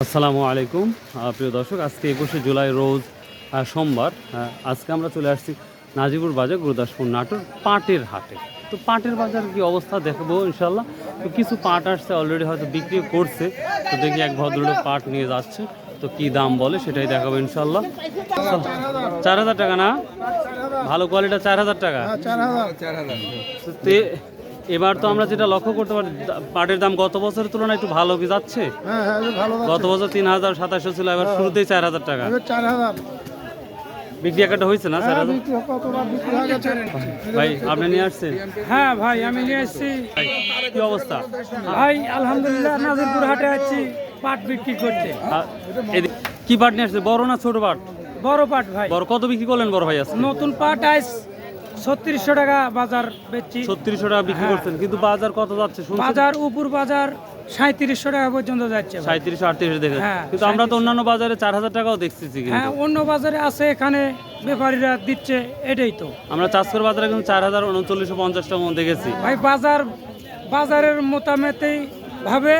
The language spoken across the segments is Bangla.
আসসালামু আলাইকুম প্রিয় দর্শক আজকে একুশে জুলাই রোজ সোমবার আজকে আমরা চলে আসছি নাজিপুর বাজার গুরুদাসপুর নাটোর পাটের হাটে। তো পাটের বাজার কি অবস্থা দেখব ইনশাল্লাহ তো কিছু পাট আসছে অলরেডি হয়তো বিক্রি করছে। তো দেখি এক ভদ্রলোক পাট নিয়ে যাচ্ছে তো কি দাম বলে সেটাই দেখাবো ইনশাল্লাহ চার হাজার টাকা না? ভালো কোয়ালিটির চার হাজার টাকা। তে- এবার তো আমরা যেটা লক্ষ্য করতে পারি পাটের দাম গত বছরের তুলনায় একটু ভালো কি যাচ্ছে? হ্যাঁ হ্যাঁ ভালো গত বছর তিন হাজার সাতাশশো ছিল এবার শুরুতেই চার হাজার টাকা। চার হাজার। বিক্রি একটা হয়েছে না হ্যাঁ হয়ে গেছে? ভাই আপনি নিয়ে আসছেন? হ্যাঁ ভাই আমি নিয়ে এসেছি। ভাই, কি অবস্থা? ভাই আলহামদুলিল্লাহ নাজিরপুর হাটে আছি পাট বিক্রি করতে। কি পাট নিয়ে আসছে বড় না ছোট পাট? বড় পাট ভাই। বড় কত বিক্রি করলেন বড় ভাই আজকে? নতুন পাট আইস ছত্রিশশো টাকা বাজার বেচছি। ছত্রিশশো টাকা বিক্রি করছেন কিন্তু বাজার কত যাচ্ছে বাজার উপর বাজার সাঁত্রিশশো টাকা পর্যন্ত যাচ্ছে। সাঁত্রিশশো আটত্রিশশো দেখে হ্যাঁ, কিন্তু আমরা তো অন্যান্য বাজারে চার হাজার টাকাও দেখতেছি হ্যাঁ অন্য বাজারে আছে এখানে ব্যাপারীরা দিচ্ছে এটাই তো। আমরা চাষকর বাজারে কিন্তু চার হাজার উনচল্লিশশো পঞ্চাশ টাকা দেখেছি। ভাই বাজার বাজারের মোতামেতেই ভাবে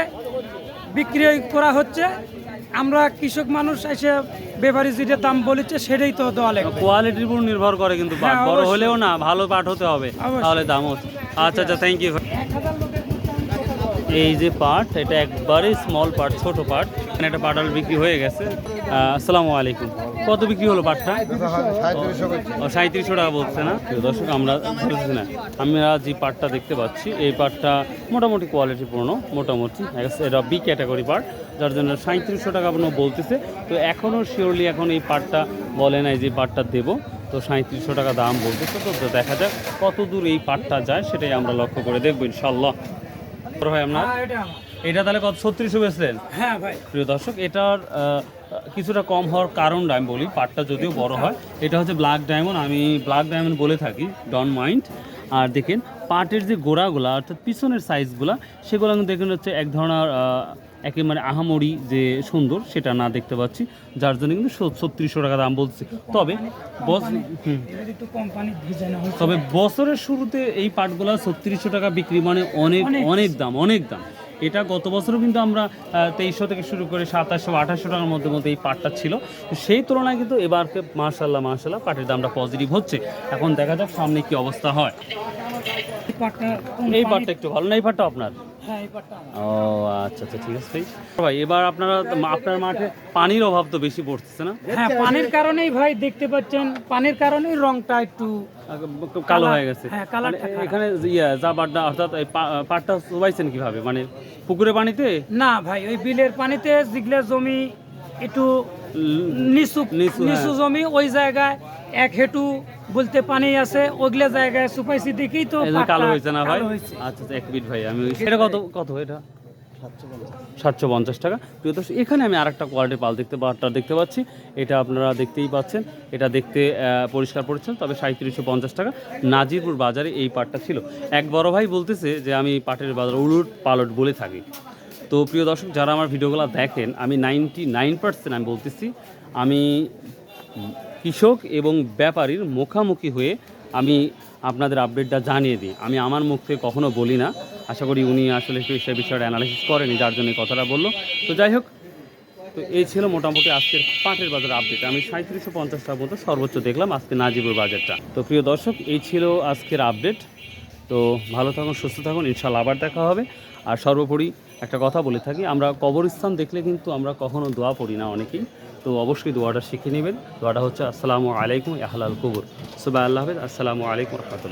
বিক্রি করা হচ্ছে। আমরা কৃষক মানুষ এসে ব্যাপারী যেটা দাম বলেছে সেটাই তো দেওয়া লাগবে। কোয়ালিটির উপর নির্ভর করে কিন্তু পাট। হ্যাঁ, বড় হলেও না ভালো পাট হতে হবে। তাহলে দাম আচ্ছা আচ্ছা থ্যাংক ইউ এই যে পাট এটা একবারে স্মল পাট ছোট পাট। এখানে একটা পাটাল বিক্রি হয়ে গেছে। আসসালামু আলাইকুম। কত বিক্রি হলো পাটটা? সাঁত্রিশশো। টাকা বলছে না? প্রিয় দর্শক আমরা বলছি না। আমরা যে পাটটা দেখতে পাচ্ছি এই পাটটা মোটামুটি কোয়ালিটি কোয়ালিটিপূর্ণ মোটামুটি। এটা বি ক্যাটাগরি পাট যার জন্য সাঁত্রিশশো টাকা আপনার বলতেছে। তো এখনও শিওরলি এখন এই পাটটা বলে নাই যে পাটটা দেবো। তো সাঁত্রিশশো টাকা দাম বলতেছে। তো দেখা যাক কত দূর এই পাটটা যায় সেটাই আমরা লক্ষ্য করে দেখব ইনশাল্লাহ ভাই আপনার? হ্যাঁ, এটা তাহলে কত? ছত্রিশশো বেচলেন? হ্যাঁ ভাই। প্রিয় দর্শক এটার কিছুটা কম হওয়ার কারণটা আমি বলি পাটটা যদিও বড় হয়। এটা হচ্ছে ব্ল্যাক ডায়মন্ড আমি ব্ল্যাক ডায়মন্ড বলে থাকি ডন মাইন্ড আর দেখেন পাটের যে গোড়াগুলা অর্থাৎ পিছনের সাইজগুলা সেগুলো কিন্তু দেখেন হচ্ছে এক ধরনের একেবারে আহামরি যে সুন্দর সেটা না দেখতে পাচ্ছি। যার জন্য কিন্তু ছত্রিশশো টাকা দাম বলছি তবে হয়েছে। তবে বছরের শুরুতে এই পাটগুলা ছত্রিশশো টাকা বিক্রি মানে অনেক। অনেক দাম অনেক দাম। এটা গত বছরও কিন্তু আমরা তেইশশো থেকে শুরু করে সাতাশশো আঠাশশো টাকার মধ্যে মধ্যে এই পাটটা ছিল। তো সেই তুলনায় কিন্তু এবারকে মার্শাল্লাহ মার্শাল্লাহ পাটের দামটা পজিটিভ হচ্ছে। এখন দেখা যাক সামনে কি অবস্থা হয়। এই পাটটা একটু ভালো না? এই পাটটা আপনার? হ্যাঁ ও আচ্ছা আচ্ছা ঠিক আছে। ভাই এবার আপনারা আপনার মাঠে পানির অভাব তো বেশি পড়তেছে না? হ্যাঁ পানির কারণেই ভাই দেখতে পাচ্ছেন পানির কারণেই রংটা একটু কালো হয়ে গেছে। হ্যাঁ, কালারটা মানে। এখানে ইয়া যা পাটটা অর্থাৎ পাটটা চুবাইছেন কীভাবে? মানে পুকুরে পানিতে? না ভাই ওই বিলের পানিতে যেগুলো জমি একটু নিচু নিচু, হ্যাঁ। নিচু জমি ওই জায়গায় এক হেঁটু বলতে পানি আছে ওইগুলো জায়গায় সুপাইছি দেখেই তো কালো হয়েছে না ভাই? আচ্ছা আচ্ছা, এক মিনিট ভাই আমি এটা কত কত এটা? সাতশো পঞ্চাশ। টাকা। প্রিয় দর্শক, এখানে আমি আরেকটা কোয়ালিটি পাল দেখতে পাটটা দেখতে পাচ্ছি। এটা আপনারা দেখতেই পাচ্ছেন। এটা দেখতে পরিষ্কার পরিচ্ছন্ন, তবে সাঁত্রিশশো পঞ্চাশ টাকা। নাজিরপুর বাজারে এই পাটটা ছিল। এক বড় ভাই বলতেছে যে, আমি পাটের বাজার উলুট পালট বলে থাকি। তো প্রিয় দর্শক, যারা আমার ভিডিওগুলো দেখেন, আমি নাইনটি নাইন পার্সেন্ট আমি বলতেছি, আমি কৃষক এবং ব্যাপারীর মুখামুখি হয়ে আমি আপনাদের আপডেটটা জানিয়ে দিই। আমি আমার মুখ থেকে কখনো বলি না। আশা করি উনি আসলে সে বিষয়টা অ্যানালাইসিস করেনি, যার জন্য কথাটা বলল। তো যাই হোক, তো এই ছিল মোটামুটি আজকের পাটের বাজার আপডেট আমি সাঁত্রিশশো পঞ্চাশ টাকা মতো সর্বোচ্চ দেখলাম আজকে নাজিবুর বাজারটা। তো প্রিয় দর্শক, এই ছিল আজকের আপডেট তো ভালো থাকুন, সুস্থ থাকুন ইনশাল্লাহ আবার দেখা হবে। আর সর্বোপরি একটা কথা বলে থাকি, আমরা কবরস্থান দেখলে কিন্তু আমরা কখনো দোয়া পড়ি না অনেকেই। তো অবশ্যই দোয়াটা শিখে নেবেন। দোয়াটা হচ্ছে, আসসালামু আলাইকুম আহলাল কবর। সুবাহ আল্লাহ হাফেজ, আসসালামু আলাইকুম রহমতুল্লাহ।